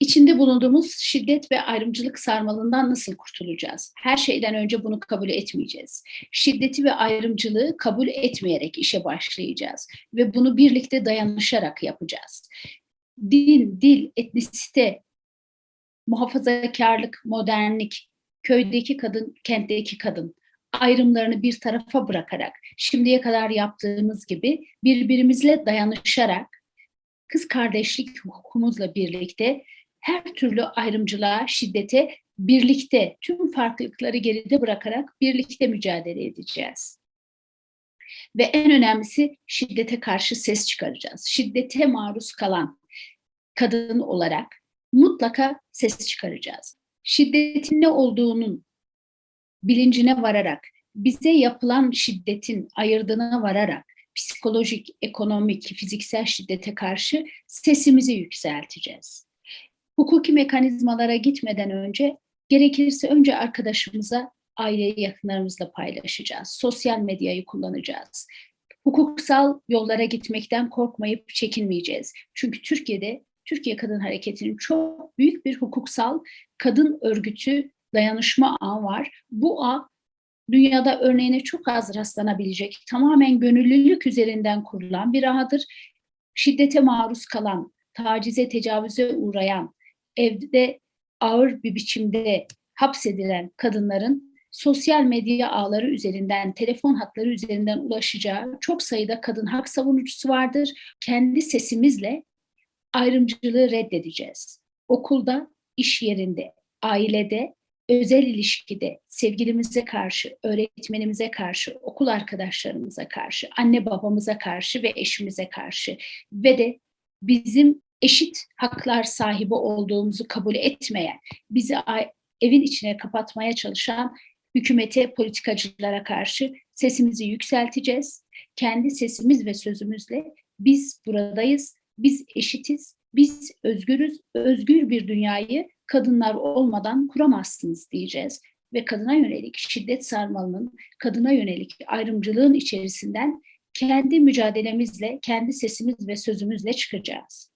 İçinde bulunduğumuz şiddet ve ayrımcılık sarmalından nasıl kurtulacağız? Her şeyden önce bunu kabul etmeyeceğiz. Şiddeti ve ayrımcılığı kabul etmeyerek işe başlayacağız ve bunu birlikte dayanışarak yapacağız. Din, dil, etnisite, muhafazakarlık, modernlik, köydeki kadın, kentteki kadın ayrımlarını bir tarafa bırakarak şimdiye kadar yaptığımız gibi birbirimizle dayanışarak kız kardeşlik hukukumuzla birlikte her türlü ayrımcılığa, şiddete birlikte tüm farklılıkları geride bırakarak birlikte mücadele edeceğiz. Ve en önemlisi şiddete karşı ses çıkaracağız. Şiddete maruz kalan kadın olarak mutlaka ses çıkaracağız. Şiddetin ne olduğunun bilincine vararak, bize yapılan şiddetin ayırdığına vararak psikolojik, ekonomik, fiziksel şiddete karşı sesimizi yükselteceğiz. Hukuki mekanizmalara gitmeden önce gerekirse önce arkadaşımıza, aile yakınlarımızla paylaşacağız. Sosyal medyayı kullanacağız. Hukuksal yollara gitmekten korkmayıp çekinmeyeceğiz. Çünkü Türkiye'de Türkiye Kadın Hareketi'nin çok büyük bir hukuksal kadın örgütü dayanışma ağı var. Bu ağ dünyada örneğine çok az rastlanabilecek, tamamen gönüllülük üzerinden kurulan bir ağdır. Şiddete maruz kalan, tacize, tecavüze uğrayan, evde ağır bir biçimde hapsedilen kadınların sosyal medya ağları üzerinden, telefon hatları üzerinden ulaşacağı çok sayıda kadın hak savunucusu vardır. Kendi sesimizle ayrımcılığı reddedeceğiz. Okulda, iş yerinde, ailede, özel ilişkide, sevgilimize karşı, öğretmenimize karşı, okul arkadaşlarımıza karşı, anne babamıza karşı ve eşimize karşı ve de bizim eşit haklar sahibi olduğumuzu kabul etmeyen, bizi evin içine kapatmaya çalışan hükümete, politikacılara karşı sesimizi yükselteceğiz. Kendi sesimiz ve sözümüzle biz buradayız, biz eşitiz, biz özgürüz, özgür bir dünyayı kadınlar olmadan kuramazsınız diyeceğiz. Ve kadına yönelik şiddet sarmalının, kadına yönelik ayrımcılığın içerisinden kendi mücadelemizle, kendi sesimiz ve sözümüzle çıkacağız.